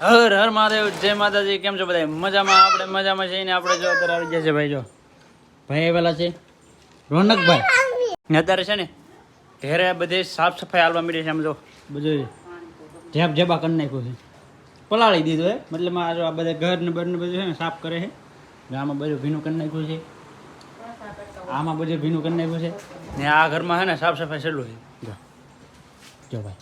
હર હર મહાદેવ, જય માતાજી, કેમ છો બધા? મજામાં? આપણે મજામાં છીએ ને આપણે જો અત્યારે આવી ગયા છે ભાઈ, જો. ભાઈ આવેલા છે. રોનકભાઈ. અત્યારે છે ને, ઘેરે બધે સાફ સફાઈ હાલવા મળી છે આમ જો. બધું જેબ જેબા કરી નાખ્યું છે. પલાળી દીધું હે. મતલબ આ જો આ બધા ઘર ને બર ને બધું છે ને સાફ કરે છે. આમાં બધું ભીનું કરી નાખ્યું છે. આમાં બધું ભીનું કરી નાખ્યું છે. ને આ ઘરમાં છે ને સાફ સફાઈ છેલ્લું છે. જો. જો ભાઈ.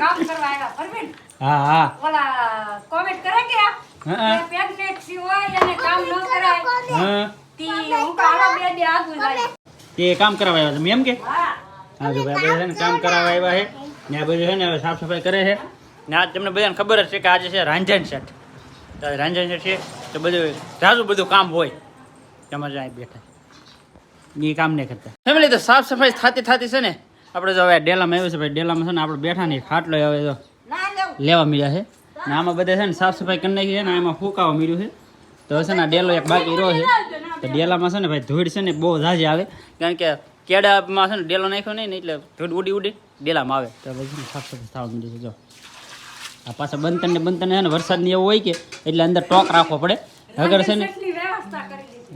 કામ કરવા આવ્યા, પરવીન? હા હા. ઓલા કોમેન્ટ કરે કે હા. પ્રેગ્નેટ સી હોય અને કામ ન કરાય. હા. તી હું કાળા બે દે આગુ જાય તે કામ કરાવવા આવ્યા તમે એમ કે? હા. જો ભાઈ આપણે છે કામ કરાવવા આવ્યા છે. ને આ બધું છે ને હવે સાફ સફાઈ કરે છે. ને આજ તમને બધાને ખબર જ છે કે આજે છે રાંઝણ શેઠ તો આજે રાંઝણ સેટ છે તો બધું ઝાઝું બધું કામ હોય. તમારે અહીં બેઠા. એ કામ નહીં કરતા. ફેમિલી તો સાફ સફાઈ થતી થતી છે ને આપણે જો હવે ડેલામાં આવ્યું છે ભાઈ ડેલામાં છે ને આપણે બેઠા નહીં. ખાટલો આવે જો ના લેવું મળ્યા છે ને આમાં બધા છે ને સાફ સફાઈ કરી નાખી છે ને એમાં ફૂંકાવા મળ્યું છે તો છે ને આ ડેલો એક બાકી રહ્યો છે તો ડેલામાં છે ને ભાઈ ધૂળ છે ને બહુ ઝાઝી આવે કારણ કે કેડામાં છે ને ડેલો નાખ્યો નહીં ને એટલે ધૂળ ઉડી ઉડી ડેલામાં આવે તો પછી સાફ સફાઈ થવા મળી છે જો આ પાછા બંતન ને બંતન છે ને વરસાદની એવું હોય કે એટલે અંદર ટોક રાખવો પડે અગર છે ને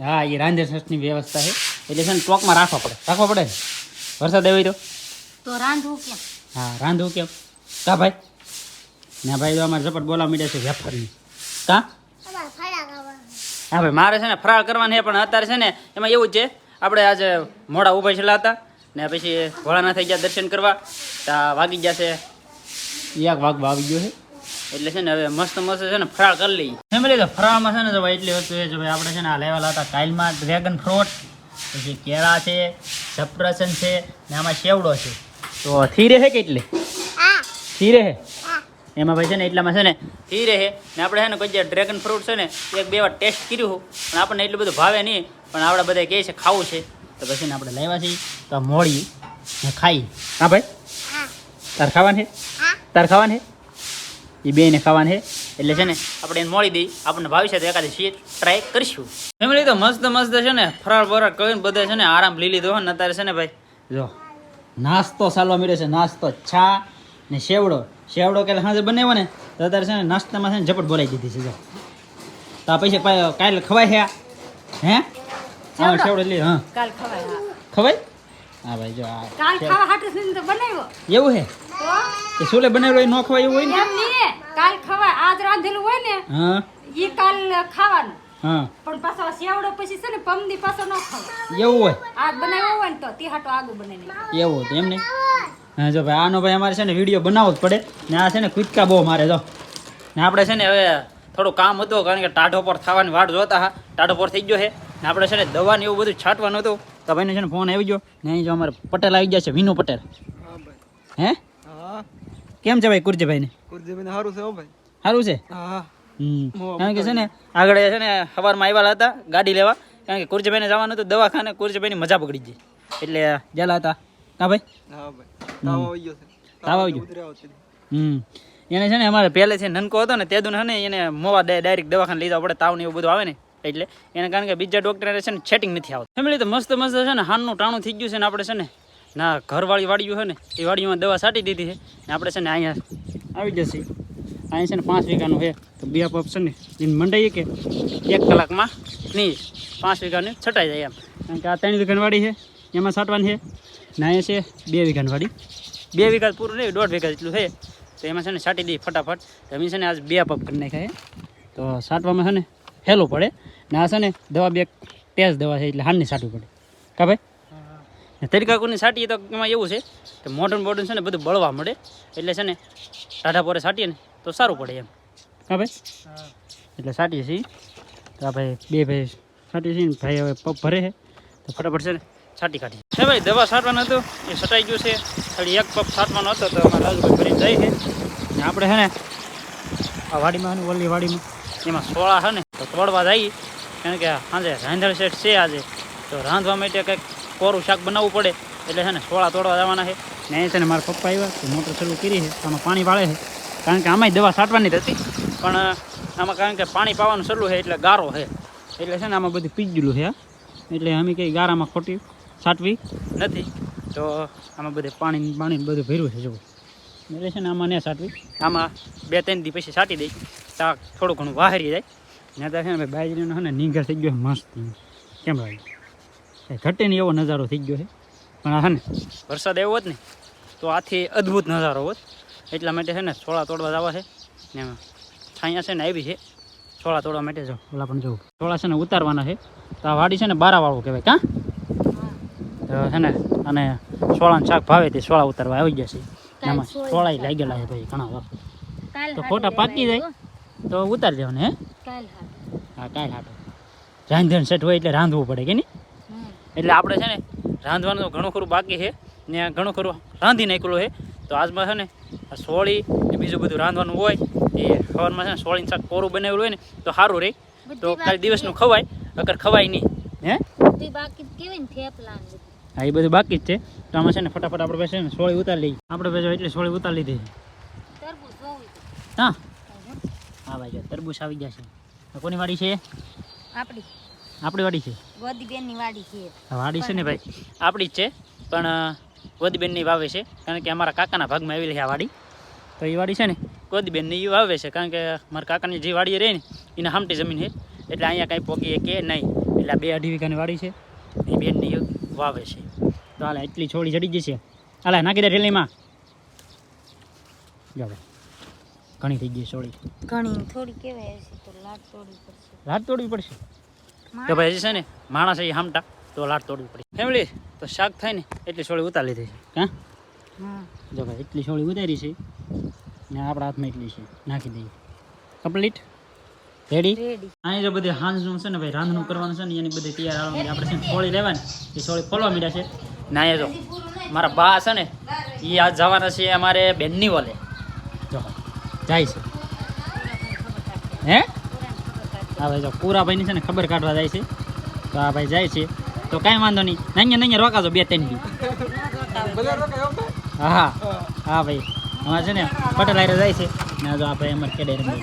હા એ રાંધે સસની વ્યવસ્થા છે એટલે છે ને ટોકમાં રાખવો પડે રાખવો પડે ને વરસાદ આવ્યો તો રાંધવું કેમ હા રાંધવું કેમ કા ભાઈ ના ભાઈ તો અમારે ઝપટ બોલાવા મીડે છે વેપારી કા? હા ભાઈ મારે છે ને ફરાળ કરવાની છે પણ અત્યારે છે ને એમાં એવું જ છે. આપણે આજે મોડા ઊભા છેલ્લા હતા ને પછી ભોળાના થઈ ગયા દર્શન કરવા. ત્યાં વાગી ગયા છે. એક વાગવા આવી ગયો છે. એટલે છે ને હવે મસ્ત મસ્ત છે ને ફરાળ કરી લઈએ. ફેમિલી તો ફરાળમાં છે ને જો ભાઈ એટલી વસ્તુ છે ભાઈ આપણે છે ને આ લેવાલા હતા કાઇલમાં ડ્રેગન ફ્રૂટ પછી કેળા છે સપ્રસન છે ને આમાં શેવડો છે. તો થીરે છે કેટલી થીરે છે? એમાં ભાઈ છે ને એટલામાં છે ને ફી રહે. ને આપણે છે ને કોઈ ડ્રેગન ફ્રૂટ છે ને એક બે વાર ટેસ્ટ કર્યું પણ આપણને એટલું બધું ભાવે નહીં. પણ આપણે બધા કહે છે ખાવું છે. તો પછી ને આપણે લાવ્યા છીએ. તો મોડી ને ખાઈ હા ભાઈ? તાર ખાવાનું છે તાર ખાવાનું છે એ બેને ખાવાનું છે એટલે છે ને આપણે એને મોડી દઈ. આપણને ભાવી છે તો એકાદી સીટ ટ્રાય કરીશું. ફેમિલી તો મસ્ત મસ્ત છે ને ફરાળ બરાળ કરીને બધા છે ને આરામ લઈ લીધો ને અત્યારે છે ને ભાઈ. જો નાસ્તો ચાલવા મળ્યો છે. નાસ્તો છા ને સેવડો સેવડો કે સાંજે બનાવ્યો ને તો અત્યારે છે ને નાસ્તામાં છે ને ઝપટ બોલાવી દીધી છે જો. તો આ પૈસા કાલે ખવાય આ? હે? હા શેવડો? લે હા. કાલ ખવાય હા. ખવાય? હા ભાઈ જો આ કાલ ખાવા હાટુ થઈને તો બનાવ્યો. એવું હે કે સુલે બનાવ્યો એ ન ખવાય એવું હોય ને? એમ નહીં કાલ ખવાય. આજ રાંધેલું હોય ને હા. ઈ કાલ ખાવાનું. હા. પણ પાછો સેવડો પછી છે ને પમદી પાછો ન ખાવ એવું હોય? આજ બનાવ્યો હોય ને તો તી હાટો આગું બનાવી નાખ્યું. એવું હતું એમ નહીં? હા જો ભાઈ આનો ભાઈ અમારે છે ને વીડિયો બનાવવો જ પડે. ને આ છે ને કૂદકા બહુ મારે જો. ને આપણે છે ને હવે થોડું કામ હતું કારણ કે ટાઢો પર થવાની વાટ જોતા હા ટાઢો પર થઈ ગયો છે. ને આપણે છે ને દવા ને એવું બધું છાંટવાનું હતું. તો ભાઈને છે ને ફોન આવી ગયો. ને અહીં જો અમારે પટેલ આવી ગયા છે વિનુ પટેલ. હે કેમ છે ભાઈ કુરજીભાઈને? કુરજીભાઈને સારું છે હો ભાઈ. સારું છે? હા કારણ કે છે ને આગળ છે ને સવારમાં આવ્યા હતા ગાડી લેવા. કારણ કે કુરજીભાઈને જવાનું હતું દવાખાને કુરજીભાઈની મજા પકડી ગઈ. એટલે ગયેલા હતા. હા ભાઈ હા ભાઈ તાવ આવી ગયો છે તાવ આવી ગયો? હમ એને છે ને અમારે પહેલેથી નનકો હતો ને તેદું છે ને એને મોવા ડાયરેક્ટ દવાખાને લઈ જવા પડે તાવ ને એવું બધું આવે ને એટલે એને કારણ કે બીજા ડોક્ટર છે ને સેટિંગ નથી આવતું ફેમિલી તો મસ્ત મસ્ત છે ને હાનનું ટાણું થઈ ગયું છે ને આપણે છે ને ના ઘરવાળી વાડીયું છે ને એ વાડીમાં દવા છાંટી દીધી છે ને આપણે છે ને અહીંયા આવી જશે અહીંયા છે ને પાંચ વીઘાનું છે તો બે પપ છે ને એને મંડાઈએ કે એક કલાકમાં નહીં પાંચ વીઘાને છટાઈ જાય એમ કારણ કે આ ત્રણ વીઘાની વાડી છે એમાં છાંટવાની છે ને એ છે બે વીઘાની વાડી. બે વીઘા પૂરું નહીં, દોઢ વીઘા જેટલું છે. તો એમાં છે ને છાંટી દઈએ ફટાફટ. તો અમે છે ને આજ બે પપ કરી નાખ્યા તો છાંટવામાં છે ને હેલું પડે. ને આ છે ને દવા બે તેજ દવા છે, એટલે હારની છાંટવી પડે. કા ભાઈ? તરીકાકુની છાંટીએ તો એમાં એવું છે કે મોઢું બોડું છે ને બધું બળવા મળે. એટલે છે ને ટાઢા પોરે છાંટીએ ને તો સારું પડે એમ. હા ભાઈ? એટલે છાંટીએ છીએ. તો આ ભાઈ બે ભાઈ છાંટીએ છીએ ભાઈ હવે પગ ભરે છે. તો ફટાફટ છે ને છાંટી કાઢી. છે ભાઈ, દવા છાંટવાનું હતું, એ છટાઈ ગયું છે. ખાલી એક પપ છાંટવાનો હતો, તો અમારા રાજુભાઈ ભરી જાય છે. ને આપણે છે ને, આ વાડીમાં ઓલી વાડીમાં, એમાં સોળા છે ને, તો તોડવા જઈએ કારણ કે સાંજે રાંધણ સેટ છે આજે, તો રાંધવા માટે કંઈક કોરું શાક બનાવવું પડે. એટલે છે ને, સોળા તોડવા જવાના છે. ને અહીં છે ને, મારા પપ્પા આવ્યા, તો મોટર ચાલુ કરી છે, આમાં પાણી વાળે છે. કારણ કે આમાંય દવા છાંટવાની હતી. પણ આમાં કારણ કે પાણી પાવાનું ચાલુ છે, એટલે ગારો છે. એટલે છે ને, આમાં બધું પીજેલું છે એટલે અમે કંઈ ગારામાં ખોટી છાંટવી નથી. તો આમાં બધે પાણી પાણી બધું ભર્યું છે જુઓ. એટલે છે ને આમાં ને છાંટવી આમાં બે ત્રણ દી પછી છાંટી દઈ. શાક થોડું ઘણું વાહરી જાય. ને તો છે ને બાજરીનો છે ને નીંગર થઈ ગયો છે મસ્ત. કેમ ભાઈ? ઘટે નહીં એવો નજારો થઈ ગયો છે. પણ હા ને વરસાદ આવ્યો હોત ને તો આથી અદ્ભુત નજારો હોત. એટલા માટે છે ને છોળા તોડવા જવા છે. ને એમાં છાંયા છે ને આવી છે. છોળા તોડવા માટે જો ઓલા પણ જવું છોળા છે ને ઉતારવાના છે. તો આ વાડી છે ને બારાવાળું કહેવાય. કાં? તો છે ને અને સોળાનું શાક ભાવે તે સોળા ઉતારવા આવી જશે એમાં સોળા લાગેલા છે ભાઈ ઘણા વાર તો ફોટા પાકી જાય. તો ઉતારી દેવાને હે? હા કાંઈ હાટો. રાંધણ સેટ હોય એટલે રાંધવું પડે કે નહીં? એટલે આપણે છે ને રાંધવાનું તો ઘણું ખરું બાકી છે. ને ઘણું ખરું રાંધી નાખેલું છે. તો આજમાં છે ને આ સોળી ને બીજું બધું રાંધવાનું હોય એ સવારમાં છે ને સોળીનું શાક કોરું બનાવેલું હોય ને તો સારું રહે તો કાલે દિવસનું ખવાય અગર ખવાય નહીં હે? બાકી કેવી થેપલા. હા એ બધું બાકી જ છે. તો આમાં છે ને ફટાફટ આપણે પાસે ને સોળી ઉતારી લઈએ. આપણે પાસે એટલે સોળી ઉતારી લીધી. હા? હા ભાઈ જો તરબૂચ આવી ગયા છે. કોની વાડી છે? આપણી આપણી વાડી છે? ગોદીબેનની વાડી છે. વાડી છે ને ભાઈ? આપણી જ છે પણ ગોદીબેનની વાવે છે. કારણ કે અમારા કાકાના ભાગમાં આવેલી છે આ વાડી. તો એ વાડી છે ને ગોદીબેનની એ વાવે છે. કારણ કે મારા કાકાની જે વાડી રહે ને એના હામટી જમીન છે. એટલે અહીંયા કાંઈ પોગીએ કે નહીં. એટલે બે અઢી વીઘાની વાડી છે. એ બેનની વાવે છે. તો હાલે એટલી છોડી ચડી જશે હાલે નાખી દે રેલીમાં જાવ ઘણી થઈ ગઈ છોડી. ઘણી થોડી તો લાટ તોડવી પડશે. લાટ તોડવી પડશે? તો ભાઈ હજી છે ને માણસ એ હામટા તો લાટ તોડવી પડશે. ફેમિલી તો શાક થાય ને એટલી છોડી ઉતારી લીધી છે. હા. જો ભાઈ એટલી છોડી ઉતારી છે. ને આપણા હાથમાં એટલી છે. નાખી દઈએ. કમ્પ્લીટ? રેડી? અહીં જો બધી હાંજનું છે ને ભાઈ રાંધનું કરવાનું છે ને એની બધી તૈયાર આવવાની આપણે છે ને લેવાની. એ છોડી ખોલવા મીડ્યા છે. ને અહીંયા જો મારા બા છે ને એ આજ જવાના છે અમારે બેનની વોલે. જો જાય છે. હે? હા ભાઈ જો પૂરા ભાઈની છે ને ખબર કાઢવા જાય છે. તો આ ભાઈ જાય છે. તો કાંઈ વાંધો નહીં. નહીં નહીં રોકાજો બે ત્રણ રોકાય હો હા ભાઈ. અમારે છે ને પટેલ હારે જાય છે. ને જો આ ભાઈ અમારે કેડે રમે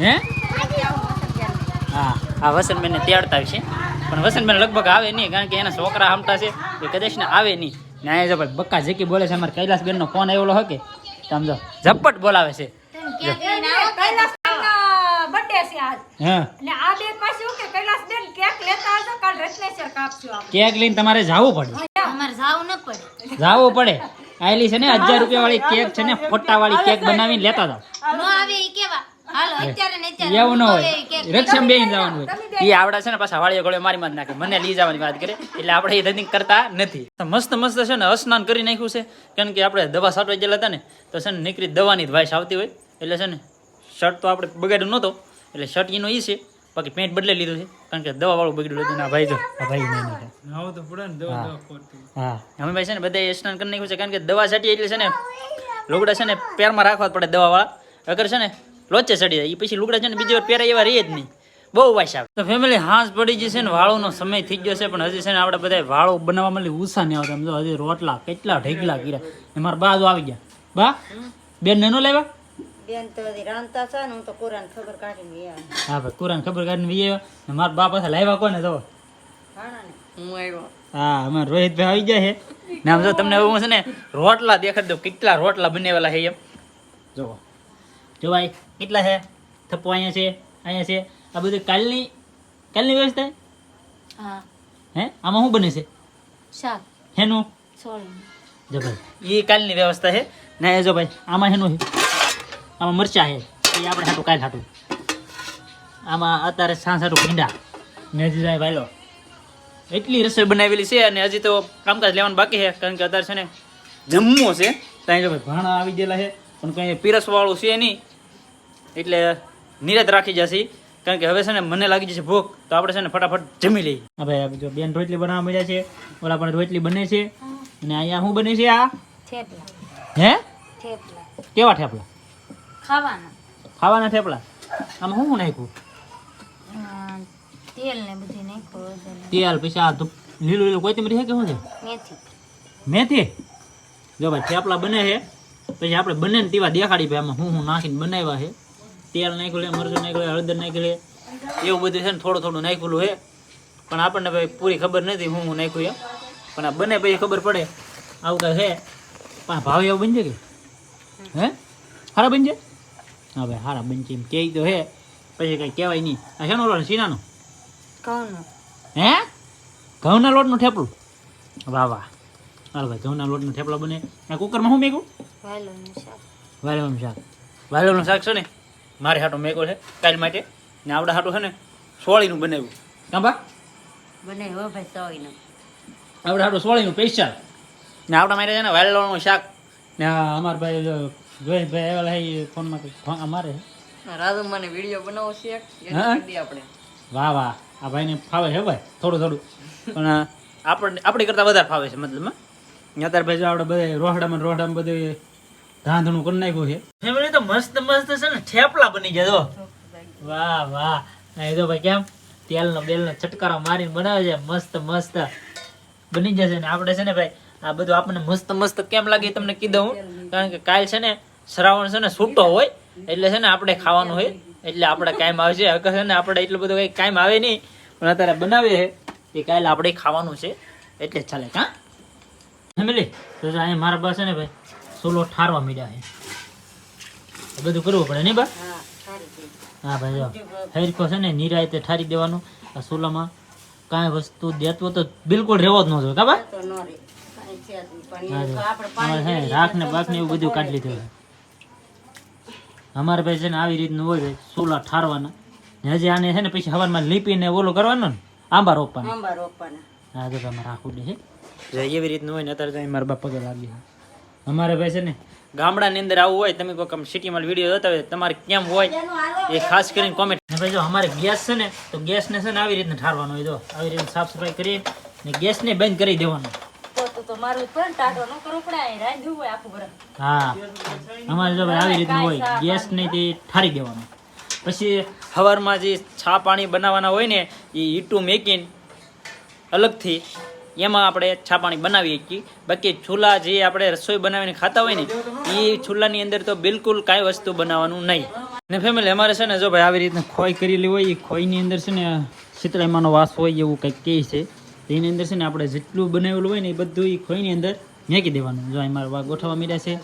હે? હા, આ વસંતબેનને તેડતા છે પણ વસંતબેન લગભગ આવે નહીં, કારણ કે એના છોકરા હમતા છે, એ કદાચ ને આવે નહીં. ના જો ભાઈ બક્કા જેકી બોલે છે, અમારે કૈલાસબેનનો ફોન આવેલો હકે? સમજો ઝપટ બોલાવે છે. હા. કેક લઈને તમારે જવું પડે. જાવું પડે. જવું આયેલી છે ને, હજાર રૂપિયા વાળી કેક છે ને ફોટા વાળી કેક બનાવીને લેતા કેવા? હાલો અત્યારે ને અત્યારે એવું ન હોય. આવે ઈ કેક. રક્ષમ બેન જવાનું હોય. એ આવડા છે ને પાછા વાળીઓ ગોળે મારી માં નાખે. મને લઈ જવાની વાત કરે. એટલે આપણે એ રનિંગ કરતા નથી. મસ્ત મસ્ત છે ને સ્નાન કરી નાખ્યું છે. કારણ કે આપણે દવા છાંટવા ગયેલા હતા ને તો છે ને નીકળી દવાની જ વાઇસ આવતી હોય. એટલે છે ને શર્ટ તો આપણે બગાડ્યું નહોતો. એટલે શર્ટ એનો ઈ છે. બાકી પેન્ટ બદલે લીધું છે. કારણ કે દવા વાળું બગડ્યું હતું ના ભાઈ જો ભાઈ નહીં નહીં આવું તો પડે ને દવા દવા ખોટતી હા. અમે ભાઈ છે ને બધા સ્નાન કરી નાખ્યું છે. કારણ કે દવા છાંટી એટલે છે ને લોગડા છે ને પેરમાં રાખવા પડે દવા વાળા અગર છે ને લોચે ચડી જાય. એ પછી લુગડા છે ને બીજી વાર પહેરાય એવા રહીએ જ નહીં. બહુ વાસ આવે. તો ફેમિલી હાંસ પડી જશે ને વાળોનો સમય થઈ ગયો છે પણ હજી છે ને આપણે બધા વાળો બનાવવા માટે ઉષા નહીં આવતા. સમજો હજી રોટલા કેટલા ઢેકલા કર્યા. ને મારા બા આવી ગયા. બા બેન નેનો લેવા બેન તો રાંધતા છે ને હું તો કુરાન ખબર કાઢીને હા ભાઈ કુરાન ખબર કાઢીને વી આવ્યા. ને મારા બા પાસે લાવ્યા કોને તો? હું આવ્યો. હા અમારા રોહિતભાઈ આવી ગયા છે. ને આમ જો તમને હું છે ને રોટલા દેખાડ દો કેટલા રોટલા બનેલા છે એમ. જો જો ભાઈ કેટલા છે? થપ્પો અહીંયા છે અહીંયા છે. આ બધું કાલની કાલની વ્યવસ્થા? હા. હે? આમાં શું બને છે? શાક. હેનું? સોળી જો ભાઈ એ કાલની વ્યવસ્થા છે. ને એ જો ભાઈ આમાં હેનું છે. આમાં મરચા છે. એ આપણે હાટું કાલ હાટું. આમાં અત્યારે સાંજ હાટું ભીંડા. ને હજી જાય ભાઈલો એટલી રસોઈ બનાવેલી છે અને હજી તો કામકાજ લેવાનું બાકી છે કારણ કે અત્યારે છે ને જમવું છે. ત્યાં જો ભાઈ ભાણા આવી ગયેલા છે. પણ કંઈ પીરસવાળું છે નહીં. એટલે નિરાત રાખી જશે. કારણ કે હવે છે ને મને લાગી જશે ભૂખ તો આપણે છે ને ફટાફટ જમી લઈએ. હવે જો બેન રોટલી બનાવવા મળ્યા છે. ઓલા પણ રોટલી બને છે. અને અહીંયા શું બને છે આ? થેપલા. હે? થેપલા. કેવા થેપલા? ખાવાના. ખાવાના થેપલા? આમાં શું શું નાખ્યું? તેલ ને બધું નાખ્યું તેલ પછી આ લીલું લીલું કોથમીરી છે કે શું છે? મેથી. મેથી? જો ભાઈ થેપલા બને છે. પછી આપણે બને ને તેવા દેખાડી ભાઈ આમાં હું હું નાખીને બનાવ્યા છે. તેલ નાખ્યું લે મરચું નાખ્યું લે હળદર નાખ્યું લે એવું બધું છે ને થોડું થોડું નાખેલું છે. પણ આપણને ભાઈ પૂરી ખબર નથી હું હું નાખ્યું એમ. પણ આ બને પછી ખબર પડે આવું કાંઈ છે. પણ ભાવ એવું બનશે કે? હે? હારા બનજે હા ભાઈ હારા બનશે એમ કે તો હે પછી કંઈ કહેવાય નહીં. આ શેનો લોટ સીનાનો હે? ઘઉંના લોટનું થેપલું? વાહ વાહ. હાલ ભાઈ ઘઉંના લોટનું થેપલા બને. આ કુકરમાં શું મેગું વાલોનું શાક. વાલોનું શાક. વાલોનું શાક છે ને? મારે હાટો મેકો છે કાલ માટે. ને આવડા હાટો છે ને સોળીનું બનાવ્યું. કાં બા? બને હો ભાઈ સોયનું આવડા હાટું સોળીનું સ્પેશિયલ ને આવડા માટે છે ને વાલોનું શાક. ને અમારા ભાઈ જો જોઈશભાઈ આવેલા એ ફોનમાં ફોન અમારે રાજુ મને વીડિયો બનાવો છે આપણે. વાહ વાહ. આ ભાઈને ફાવે છે ભાઈ થોડું થોડું. પણ આપણને આપણી કરતાં વધારે ફાવે છે મતલબ અત્યારે ભાઈ જો આપણે બધા રોહડામાં ને રોહડામાં બધું ધાંધણું કરી નાખ્યું છે. ફેમિલી તો મસ્ત મસ્ત છે ને, થેપલા બની ગયા જો. વાહ વાહ. એ તો ભાઈ કેમ? તેલનો બેલનો છટકારો મારીને બનાવે છે, મસ્ત મસ્ત. બની જશે ને. આપણે છે ને ભાઈ, આ બધું આપણને મસ્ત મસ્ત કેમ લાગે તમને કીધું હું. કારણ કે કાલ છે ને શ્રાવણ છે ને છૂટો હોય, એટલે છે ને આપણે ખાવાનું હોય, એટલે આપણે કાયમ આવશે. હકર છે ને આપણે એટલું બધું કંઈ કાયમ આવે નહીં, પણ અત્યારે બનાવીએ એ કાલે આપણે ખાવાનું છે. એટલે ચાલે હા ફેમિલી તો અહીંયા મારા પાસે ને ભાઈ સોલો ઠારવા મીડ્યા છે. બધું કરવું પડે નહીં બા? હા ભાઈ જો. હરખો છે ને નિરાયતે ઠારી દેવાનું. આ સોલામાં કાંઈ વસ્તુ દેતો તો બિલકુલ રહેવો જ ન જોઈએ કા બા? તો નો રે કાંઈ છે જ નહીં. પણ હા એ જો. તો આપણે અમારે છે ને રાખ ને બાખ ને એવું બધું કાઢી લીધું અમારે ભાઈ છે ને આવી રીતનું હોય ભાઈ સોલા ઠારવાના. ને હજી આને છે ને પછી હવારમાં લીપીને ઓલો કરવાનો ને આંબા રોપવાના. આંબા રોપવાના. હા તો તમે રાખું છે. જો એવી રીતનું હોય ને અત્યારે મારા બાપ પગે લાગી છે અમારે ભાઈ છે ને ગામડાની અંદર આવું હોય તમે કોઈ સિટીમાં વીડિયો જોતા હોય તમારે કેમ હોય એ ખાસ કરીને કોમેન્ટ ભાઈ જો અમારે ગેસ છે ને તો ગેસને છે ને આવી રીતના ઠારવાનો હોય જો આવી રીતે સાફ સફાઈ કરી ને ગેસને બંધ કરી દેવાનો. હા. અમારે જો આવી રીતના હોય ગેસ ને તે ઠારી દેવાનું. પછી હવારમાં જે છા પાણી બનાવવાના હોય ને એ ઈટું મેકીને અલગથી એમાં આપણે છાપાણી બનાવી શકીએ બાકી ચૂલા જે આપણે રસોઈ બનાવીને ખાતા હોય ને એ ચૂલાની અંદર તો બિલકુલ કાંઈ વસ્તુ બનાવવાનું નહીં. ને ફેમિલી અમારે છે ને, જો ભાઈ આવી રીતના ખોઈ કરેલી હોય એ ખોઈની અંદર છે ને, શીતળાઈમાંનો વાસ હોય એવું કંઈક કહે છે. એની અંદર છે ને, આપણે જેટલું બનાવેલું હોય ને, એ બધું એ ખોઈની અંદર મેકી દેવાનું. જો અહીં મારા ગોઠવવા મીડ્યા છે.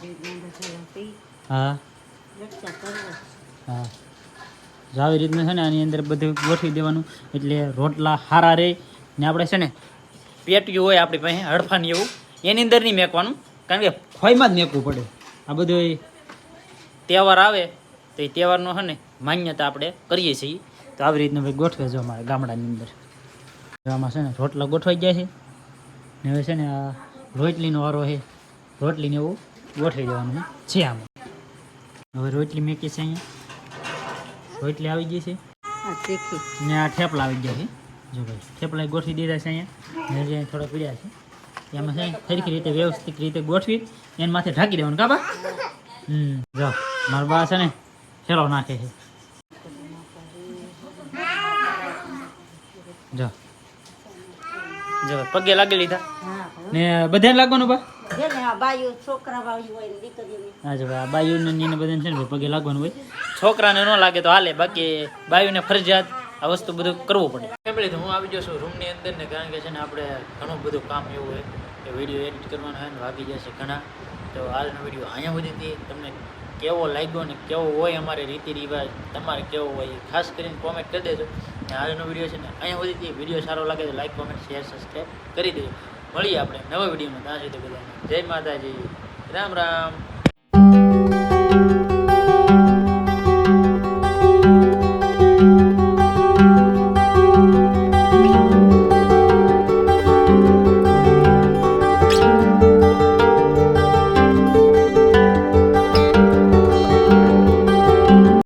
હા. હા. આવી રીતના છે ને, આની અંદર બધું ગોઠવી દેવાનું. એટલે રોટલા હારા રહે ને આપણે છે ને પેટીયું હોય આપણી પાસે હડફાની એવું. એની અંદર નહીં મેકવાનું. કારણ કે ખોઈમાં જ મેકવું પડે. આ બધું તહેવાર આવે તો એ તહેવારનો છે ને માન્યતા આપણે કરીએ છીએ. તો આવી રીતના ભાઈ ગોઠવે જો અમારે ગામડાની અંદર. આમાં છે ને રોટલા ગોઠવાઈ ગયા છે. ને હવે છે ને આ રોટલીનો વારો છે. રોટલીને એવું ગોઠવી દેવાનું છે આમાં. હવે રોટલી મેકી છે અહીંયા. રોટલી આવી ગઈ છે. ને આ થેપલા આવી ગયા છે. જો ભાઈ થેપલા ગોઠવી દીધા છે અહીંયા. હજી થોડા પીડ્યા છે. એમાં છે સરખી રીતે, વ્યવસ્થિત રીતે ગોઠવી, એના માથે ઢાંકી દેવાનું કાબા હમ, જો, મારા બા છે ને છેલ્લો નાખે છે. જો. જો, પગે લાગી લીધા. ને બધાને લાગવાનું, બા? છોકરાને ન લાગે તો હાલે, બાકી બાયુને ફરજિયાત આ વસ્તુ બધું કરવું પડે. ફેમિલી તો હું આવી છું રૂમની અંદર ને કારણ કે છે ને આપણે ઘણું બધું કામ એવું હોય કે વીડિયો એડિટ કરવાનો હોય ને વાગી જશે ઘણા. તો આજનો વીડિયો અહીંયા સુધીથી તમને કેવો લાગ્યો ને કેવો હોય અમારે રીતિ રિવાજ તમારે કેવો હોય ખાસ કરીને કોમેન્ટ કરી દેજો. ને આજનો વીડિયો છે ને અહીંયા સુધીથી વીડિયો સારો લાગે તો લાઈક કોમેન્ટ શેર સબસ્ક્રાઈબ કરી દેજો. મળીએ આપણે નવા વિડીયોમાં ત્યાં સુધી બધાને જય માતાજી. રામ રામ.